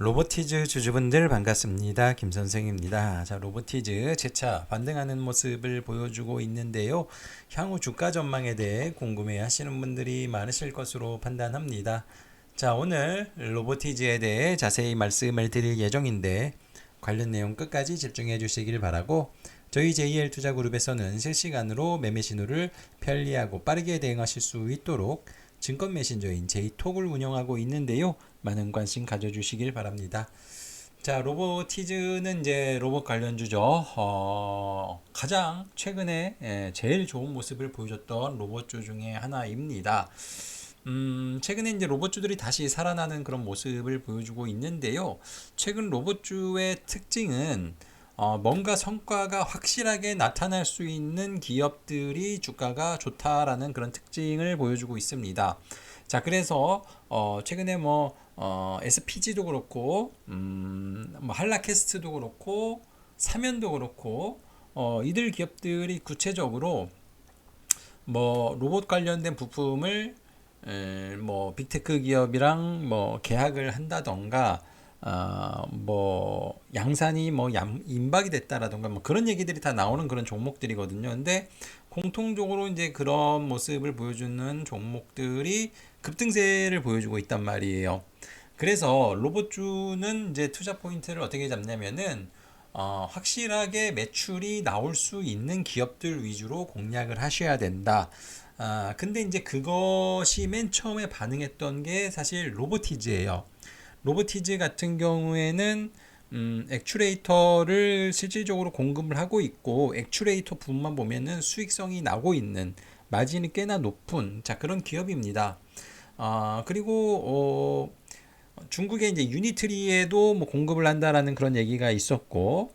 로보티즈 주주분들 반갑습니다. 김 선생입니다. 자, 로보티즈 재차 반등하는 모습을 보여주고 있는데요. 향후 주가 전망에 대해 궁금해 하시는 분들이 많으실 것으로 판단합니다. 자, 오늘 로보티즈에 대해 자세히 말씀을 드릴 예정인데 관련 내용 끝까지 집중해 주시길 바라고 저희 JL 투자그룹에서는 실시간으로 매매 신호를 편리하고 빠르게 대응하실 수 있도록 증권 메신저인 제이톡을 운영하고 있는데요. 많은 관심 가져주시길 바랍니다. 자, 로보티즈는 이제 로봇 관련주죠. 어, 가장 최근에 예, 제일 좋은 모습을 보여줬던 로봇주 중에 하나입니다. 음, 최근에 이제 로봇주들이 다시 살아나는 그런 모습을 보여주고 있는데요. 최근 로봇주의 특징은 어, 뭔가 성과가 확실하게 나타날 수 있는 기업들이 주가가 좋다라는 그런 특징을 보여주고 있습니다. 자, 그래서 어, 최근에 뭐 어, SPG도 그렇고, 음, 뭐 한라캐스트도 그렇고, 사면도 그렇고, 어, 이들 기업들이 구체적으로 뭐 로봇 관련된 부품을 에, 뭐 빅테크 기업이랑 뭐 계약을 한다던가 어, 뭐 양산이 뭐 양, 임박이 됐다라던가 뭐 그런 얘기들이 다 나오는 그런 종목들이거든요. 근데 공통적으로 이제 그런 모습을 보여주는 종목들이 급등세를 보여주고 있단 말이에요. 그래서 로봇주는 이제 투자 포인트를 어떻게 잡냐면은 어, 확실하게 매출이 나올 수 있는 기업들 위주로 공략을 하셔야 된다. 아, 근데 이제 그것이 맨 처음에 반응했던 게 사실 로보티즈예요. 로보티즈 같은 경우에는 음, 액추레이터를 실질적으로 공급을 하고 있고 액추레이터 부분만 보면은 수익성이 나고 있는 마진이 꽤나 높은 자 그런 기업입니다. 아 그리고 어, 중국의 이제 유니트리에도 뭐 공급을 한다라는 그런 얘기가 있었고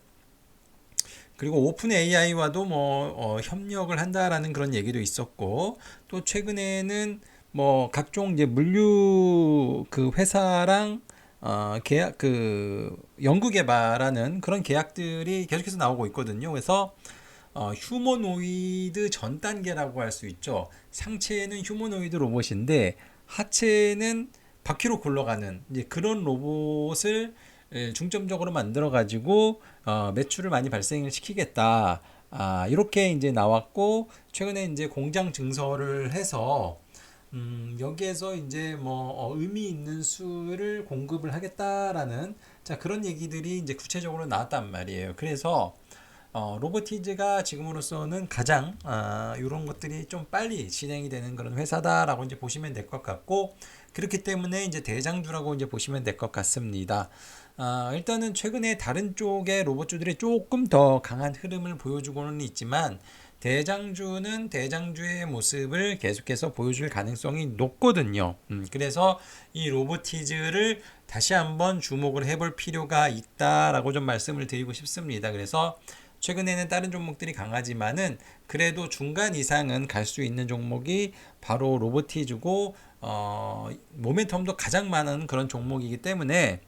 그리고 오픈 AI와도 뭐 어, 협력을 한다라는 그런 얘기도 있었고 또 최근에는 뭐 각종 이제 물류 그 회사랑 어, 계약 그 연구 개발하는 그런 계약들이 계속해서 나오고 있거든요. 그래서 어, 휴머노이드 전 단계라고 할 수 있죠. 상체는 휴머노이드 로봇인데 하체는 바퀴로 굴러가는 이제 그런 로봇을 예, 중점적으로 만들어 가지고 어, 매출을 많이 발생을 시키겠다. 아, 이렇게 이제 나왔고 최근에 이제 공장 증설을 해서 음, 여기에서 이제 뭐 어, 의미 있는 수를 공급을 하겠다라는 자 그런 얘기들이 이제 구체적으로 나왔단 말이에요. 그래서 어, 로보티즈가 지금으로서는 가장 아, 이런 것들이 좀 빨리 진행이 되는 그런 회사다라고 이제 보시면 될 것 같고 그렇기 때문에 이제 대장주라고 이제 보시면 될 것 같습니다. 아, 일단은 최근에 다른 쪽의 로봇주들이 조금 더 강한 흐름을 보여주고는 있지만 대장주는 대장주의 모습을 계속해서 보여줄 가능성이 높거든요. 음, 그래서 이 로보티즈를 다시 한번 주목을 해볼 필요가 있다라고 좀 말씀을 드리고 싶습니다. 그래서 최근에는 다른 종목들이 강하지만은 그래도 중간 이상은 갈 수 있는 종목이 바로 로보티즈고 어, 모멘텀도 가장 많은 그런 종목이기 때문에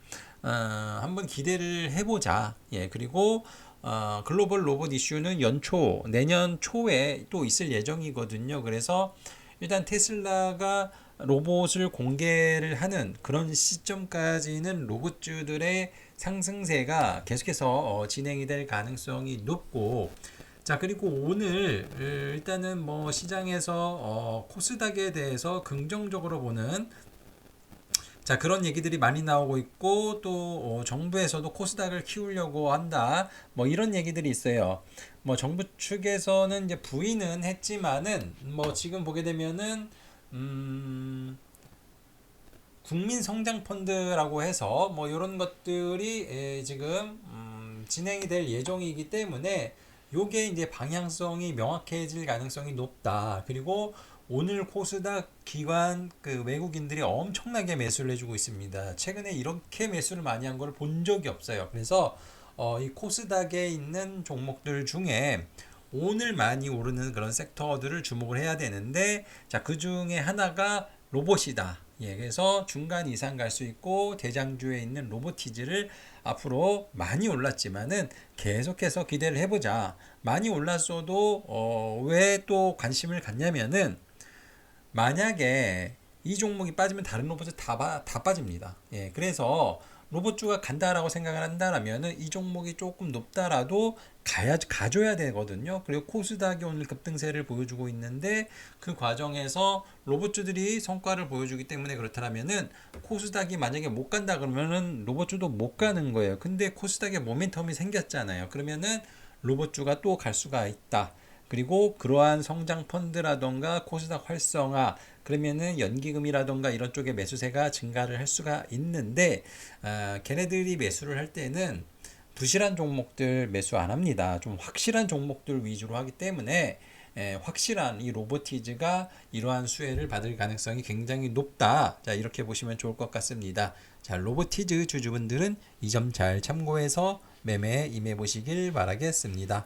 어, 한번 기대를 해보자. 예, 그리고 어, 글로벌 로봇 이슈는 연초, 내년 초에 또 있을 예정이거든요. 그래서 일단 테슬라가 로봇을 공개를 하는 그런 시점까지는 로봇주들의 상승세가 계속해서 어, 진행이 될 가능성이 높고 자 그리고 오늘 일단은 뭐 시장에서 어, 코스닥에 대해서 긍정적으로 보는 자 그런 얘기들이 많이 나오고 있고 또 어, 정부에서도 코스닥을 키우려고 한다. 뭐 이런 얘기들이 있어요. 뭐 정부 측에서는 이제 부인은 했지만은 뭐 지금 보게 되면은 음 국민 성장 펀드라고 해서 뭐 이런 것들이 에, 지금 음 진행이 될 예정이기 때문에 요게 이제 방향성이 명확해질 가능성이 높다. 그리고 오늘 코스닥 기관 그 외국인들이 엄청나게 매수를 해주고 있습니다. 최근에 이렇게 매수를 많이 한 걸 본 적이 없어요. 그래서 어, 이 코스닥에 있는 종목들 중에 오늘 많이 오르는 그런 섹터들을 주목을 해야 되는데 자, 그 중에 하나가 로봇이다. 예, 그래서 중간 이상 갈 수 있고 대장주에 있는 로보티즈를 앞으로 많이 올랐지만은 계속해서 기대를 해보자. 많이 올랐어도 어, 왜 또 관심을 갖냐면은 만약에 이 종목이 빠지면 다른 로봇은 다, 빠- 다 빠집니다. 예, 그래서 로봇주가 간다라고 생각을 한다라면은 이 종목이 조금 높다라도 가야 가줘야 되거든요. 그리고 코스닥이 오늘 급등세를 보여주고 있는데 그 과정에서 로봇주들이 성과를 보여주기 때문에 그렇다면은 코스닥이 만약에 못 간다 그러면은 로봇주도 못 가는 거예요. 근데 코스닥에 모멘텀이 생겼잖아요. 그러면은 로봇주가 또 갈 수가 있다. 그리고 그러한 성장 펀드라던가 코스닥 활성화 그러면은 연기금이라던가 이런 쪽에 매수세가 증가를 할 수가 있는데 아, 걔네들이 매수를 할 때는 부실한 종목들 매수 안 합니다. 좀 확실한 종목들 위주로 하기 때문에 에, 확실한 이 로보티즈가 이러한 수혜를 받을 가능성이 굉장히 높다. 자 이렇게 보시면 좋을 것 같습니다. 자 로보티즈 주주분들은 이 점 잘 참고해서 매매에 임해 보시길 바라겠습니다.